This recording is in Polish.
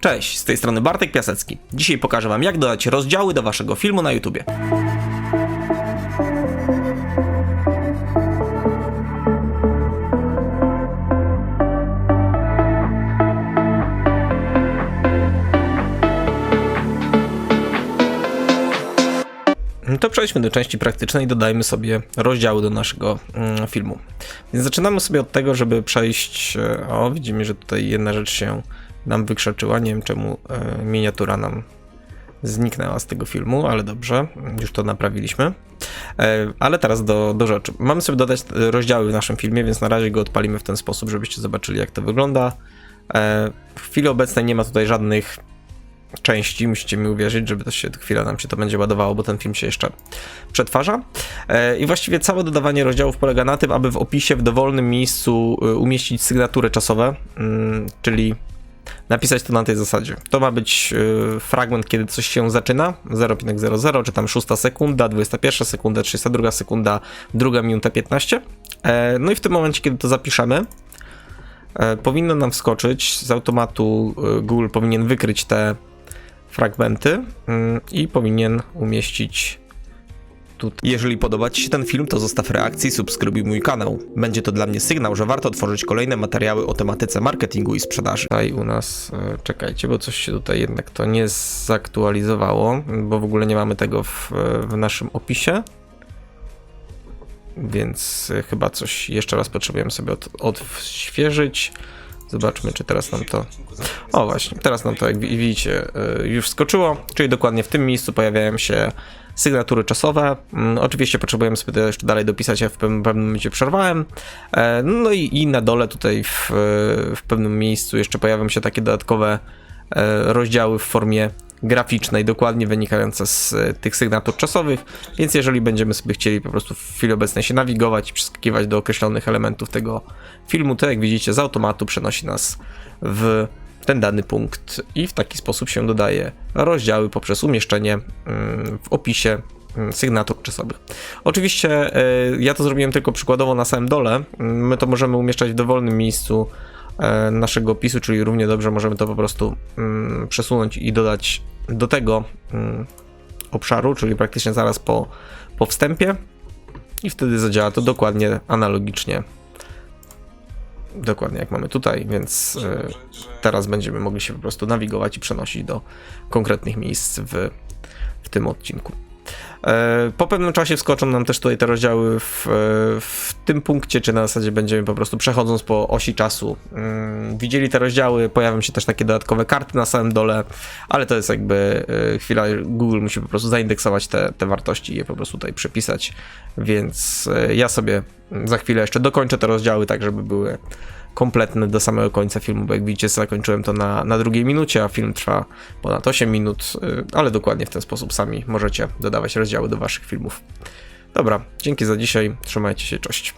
Cześć, z tej strony Bartek Piasecki. Dzisiaj pokażę Wam, jak dodać rozdziały do Waszego filmu na YouTubie. To przejdźmy do części praktycznej dodajmy sobie rozdziały do naszego mm, filmu. Więc zaczynamy sobie od tego, żeby przejść. e, O, widzimy, że tutaj jedna rzecz się nam wykrzaczyła. Nie wiem czemu e, miniatura nam zniknęła z tego filmu, ale dobrze, już to naprawiliśmy. E, Ale teraz do, do rzeczy. Mamy sobie dodać e, rozdziały w naszym filmie, więc na razie go odpalimy w ten sposób, żebyście zobaczyli, jak to wygląda. W chwili obecnej nie ma tutaj żadnych części, musicie mi uwierzyć, żeby to się chwila nam się to będzie ładowało, bo ten film się jeszcze przetwarza. I właściwie całe dodawanie rozdziałów polega na tym, aby w opisie w dowolnym miejscu umieścić sygnatury czasowe, mm, czyli napisać to na tej zasadzie. To ma być y, fragment, kiedy coś się zaczyna, 0,00, czy tam 6 sekunda, 21 sekunda, 32 sekunda, druga minuta 15. E, No i w tym momencie, kiedy to zapiszemy, e, powinno nam wskoczyć z automatu y, Google powinien wykryć te fragmenty mm, i powinien umieścić tutaj. Jeżeli podoba Ci się ten film, to zostaw reakcję i subskrybuj mój kanał. Będzie to dla mnie sygnał, że warto tworzyć kolejne materiały o tematyce marketingu i sprzedaży. Tutaj u nas, e, czekajcie, bo coś się tutaj jednak to nie zaktualizowało, bo w ogóle nie mamy tego w, w naszym opisie. Więc e, chyba coś jeszcze raz potrzebujemy sobie od, odświeżyć. Zobaczmy, czy teraz nam to. O, właśnie, teraz nam to, jak wi- widzicie, y, już skoczyło, czyli dokładnie w tym miejscu pojawiają się sygnatury czasowe. Mm, Oczywiście potrzebujemy sobie to jeszcze dalej dopisać, ja w pewnym, pewnym momencie przerwałem. E, No i, i na dole tutaj w, w pewnym miejscu jeszcze pojawią się takie dodatkowe e, rozdziały w formie graficznej, dokładnie wynikające z e, tych sygnatur czasowych, więc jeżeli będziemy sobie chcieli po prostu w chwili obecnej się nawigować i przeskakiwać do określonych elementów tego filmu, to jak widzicie z automatu przenosi nas w ten dany punkt i w taki sposób się dodaje rozdziały poprzez umieszczenie mm, w opisie mm, sygnatur czasowych. Oczywiście e, ja to zrobiłem tylko przykładowo na samym dole. Mm, My to możemy umieszczać w dowolnym miejscu naszego opisu, czyli równie dobrze możemy to po prostu mm, przesunąć i dodać do tego mm, obszaru, czyli praktycznie zaraz po, po wstępie i wtedy zadziała to dokładnie analogicznie. Dokładnie jak mamy tutaj, więc e, teraz będziemy mogli się po prostu nawigować i przenosić do konkretnych miejsc w, w tym odcinku. E, Po pewnym czasie wskoczą nam też tutaj te rozdziały w, e, w tym punkcie, czy na zasadzie będziemy po prostu przechodząc po osi czasu. mm, Widzieli te rozdziały, pojawią się też takie dodatkowe karty na samym dole, ale to jest jakby e, chwila, Google musi po prostu zaindeksować te, te wartości i je po prostu tutaj przepisać, więc ja sobie za chwilę jeszcze dokończę te rozdziały, tak żeby były kompletne do samego końca filmu, bo jak widzicie zakończyłem to na, na drugiej minucie, a film trwa ponad 8 minut, y, ale dokładnie w ten sposób sami możecie dodawać rozdziały do waszych filmów. Dobra, dzięki za dzisiaj, trzymajcie się, cześć.